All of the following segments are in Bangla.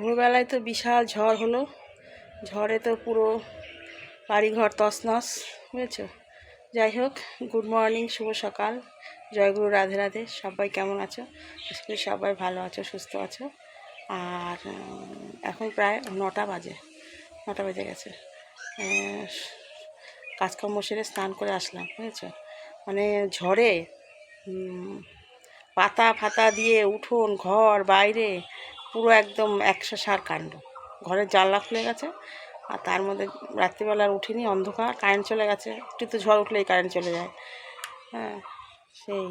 ভোরবেলায় তো বিশাল ঝড় হলো। ঝড়ে তো পুরো বাড়িঘর তছনছ, বুঝেছ? যাই হোক, গুড মর্নিং, শুভ সকাল। জয়গুরু রাধে রাধে। সবাই কেমন আছো? আশা করি সবাই ভালো আছো, সুস্থ আছো। আর এখন প্রায় নটা বাজে, নটা বেজে গেছে। কাজকর্ম সেরে স্নান করে আসলাম, বুঝেছ? মানে ঝড়ে পাতা ফাতা দিয়ে উঠোন, ঘর, বাইরে পুরো একদম একশো সার কাণ্ড। ঘরের জানলা খুলে গেছে, আর তার মধ্যে রাত্রিবেলা উঠিনি, অন্ধকার, কারেন্ট চলে গেছে। একটু তো ঝড় উঠলেই কারেন্ট চলে যায়। হ্যাঁ সেই।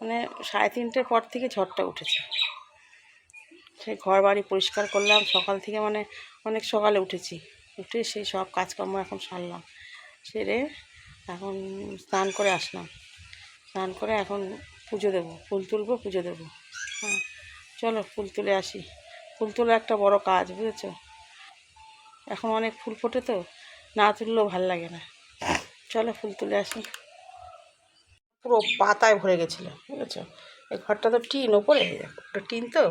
মানে সাড়ে তিনটের পর থেকে ঝড়টা উঠেছে। সেই ঘর বাড়ি পরিষ্কার করলাম, সকাল থেকে মানে অনেক সকালে উঠেছি। উঠে সেই সব কাজকর্ম এখন সারলাম। সেরে এখন স্নান করে আসলাম। স্নান করে এখন পুজো দেবো, ফুল তুলবো, পুজো দেবো। হ্যাঁ। চলো, ফুল তুলে আসি। ফুল তোলা একটা বড় কাজ, বুঝেছ? এখন অনেক ফুল ফোটে তো, না তুললেও ভালো লাগে না। চলো, ফুল তুলে আসি। পুরো পাতায় ভরে গেছিল, বুঝেছ? এই ঘরটা তো টিন, ওপরে ওটা টিন তো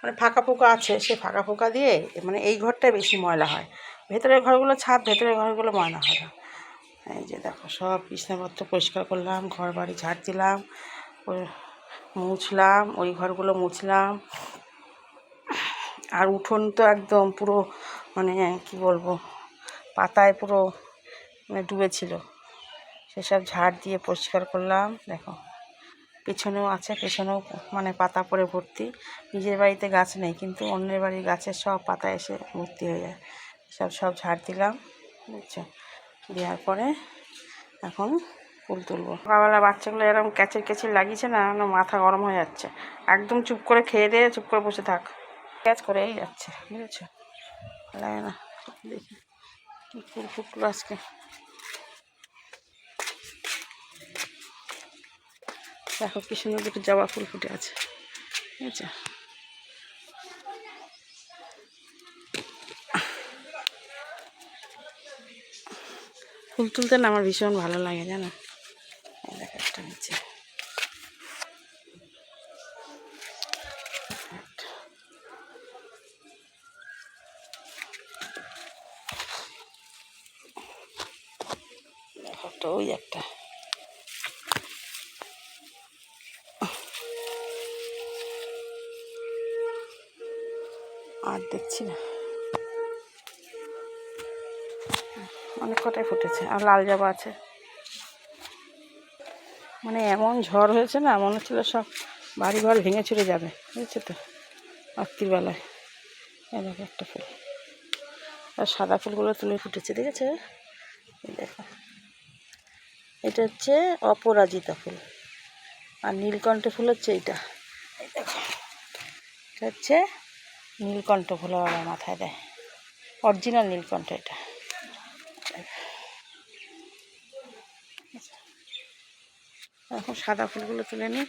মানে ফাঁকা ফোঁকা আছে, সে ফাঁকা ফোঁকা দিয়ে মানে এই ঘরটায় বেশি ময়লা হয়। ভেতরের ঘরগুলো ছাদ, ভেতরের ঘরগুলো ময়লা হয় না। এই যে দেখো, সব বিছনাপত্র পরিষ্কার করলাম ঘর বাড়ি ঝাড় দিলাম মুছলাম, ওই ঘরগুলো মুছলাম। আর উঠোন তো একদম পুরো মানে কি বলব, পাতায় পুরো মানে ডুবেছিল। সেসব ঝাড় দিয়ে পরিষ্কার করলাম, দেখো। পেছনেও আছে, পেছনেও মানে পাতা পড়ে ভর্তি। নিজের বাড়িতে গাছ নেই, কিন্তু অন্যের বাড়ির গাছের সব পাতা এসে ভর্তি হয়ে যায়। সব সব ঝাড় দিলাম, বুঝছ? দেওয়ার পরে এখন ফুল তুলবো। সকালবেলা বাচ্চাগুলো এরকম ক্যাচের ক্যাচের লাগিয়েছে না মাথা গরম হয়ে যাচ্ছে। একদম চুপ করে খেয়ে দিয়ে চুপ করে বসে থাক। ক্যাচ করেই যাচ্ছে, বুঝেছ? লাগে না। দেখি ফুল ফুটলো আজকে। দেখো কি সুন্দর দুটো জবা ফুল ফুটে আছে, বুঝেছ? ফুল তুলতে না আমার ভীষণ ভালো লাগে, জানো এই দেখো একটা নিচে দেখো একটা ওই একটা। আর দেখছি না। অনেক কটাই ফুটেছে, আর লাল জবা আছে। মানে এমন ঝড় হয়েছে না, মনে হচ্ছিল সব বাড়ি ঘর ভেঙে চুরে যাবে, বুঝেছ তো? রাত্রিবেলায় দেখো একটা ফুল। আর সাদা ফুলগুলো তুলে ফুটেছে, দেখেছ? দেখো। এটা হচ্ছে অপরাজিতা ফুল। আর নীলকণ্ঠ ফুল হচ্ছে এইটা। এটা হচ্ছে নীলকণ্ঠ ফুল বাবা মাথায় দেয়। অরিজিনাল নীলকণ্ঠ এটা। এখন সাদা ফুলগুলো তুলে নিই।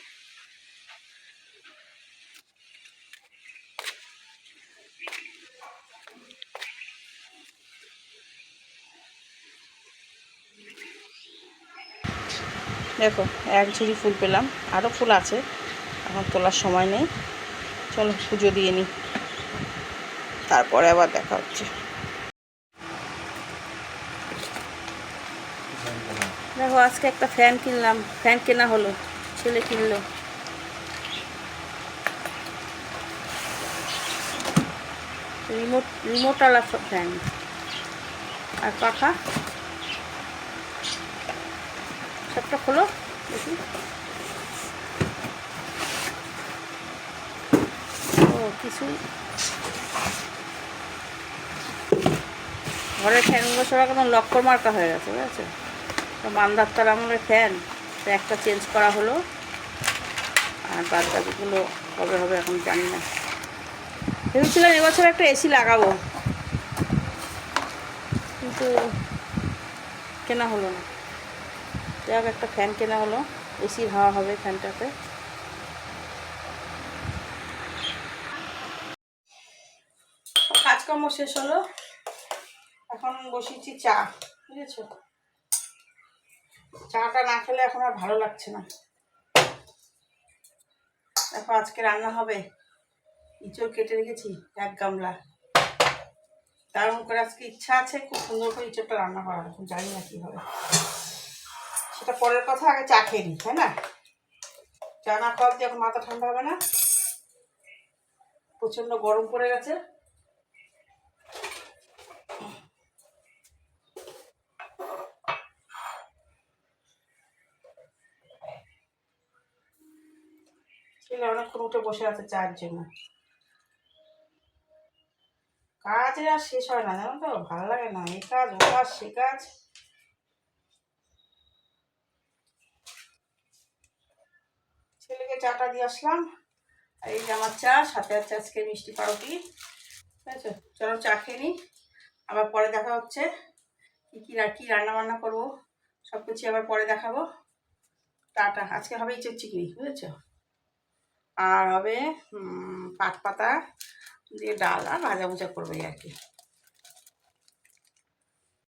দেখো, এক ঝুড়ি ফুল পেলাম। আরও ফুল আছে, এখন তোলার সময় নেই। চলো, পুজো দিয়ে নিই তারপরে আবার দেখা হচ্ছে। দেখো, আজকে একটা ফ্যান কিনলাম। ফ্যান কেনা হলো, ছেলে কিনলো। Remote, রিমোটওয়ালা fan. আর পাখা? সবটা খোলো, দেখি। ও কিছুই ঘরের ফ্যানগুলো সব এখন লক্কর মার্কা হয়ে গেছে, বুঝেছ? তো মান্দারতার আমলের ফ্যান, তো একটা চেঞ্জ করা হলো। আর বাদ বাকিগুলো কবে হবে এখন জানি না। ভেবেছিলাম এবছর একটা এসি লাগাবো। কিন্তু কেনা হলো না। যাই একটা ফ্যান কেনা হলো। এসির হাওয়া হবে ফ্যানটাতে কাজকর্ম শেষ হলো। এখন বসিয়েছি চা, বুঝেছ? চাটা না খেলে এখন আর ভালো লাগছে না। দেখো, আজকে রান্না হবে। ইঁচড় কেটে রেখেছি, এক গামলা। তার করে আজকে ইচ্ছা আছে, খুব সুন্দর করে ইঁচড়টা রান্না করা এখন জানি না কী হবে সেটা পরের কথা আগে চা খেয়ে নিই তাই না? চা না খাওয়া দিয়ে এখন মাথা ঠান্ডা হবে না। প্রচণ্ড গরম পড়ে গেছে। অনেকক্ষণ উঠে বসে আছে চায়ের জন্য। কাজে আর শেষ হয় না, জানো তো? ভালো লাগে না। এই কাজ ও কাজ সে কাজ। চাটা দিয়ে আসলাম। আর এই যে আমার চা, সাথে আছে আজকে মিষ্টি পাউরুটি। ঠিক আছে? চলো চা খেয়ে নিই আবার পরে দেখা হচ্ছে। কী কী কী রান্না বান্না করব সব কিছু আবার পরে দেখাবো। টাটা। আজকে হবে ইঁচড় চিংড়ি, বুঝেছ? আর হবে পাট পাতা দিয়ে ডাল আর ভাজা ভুজা করবে আর কি।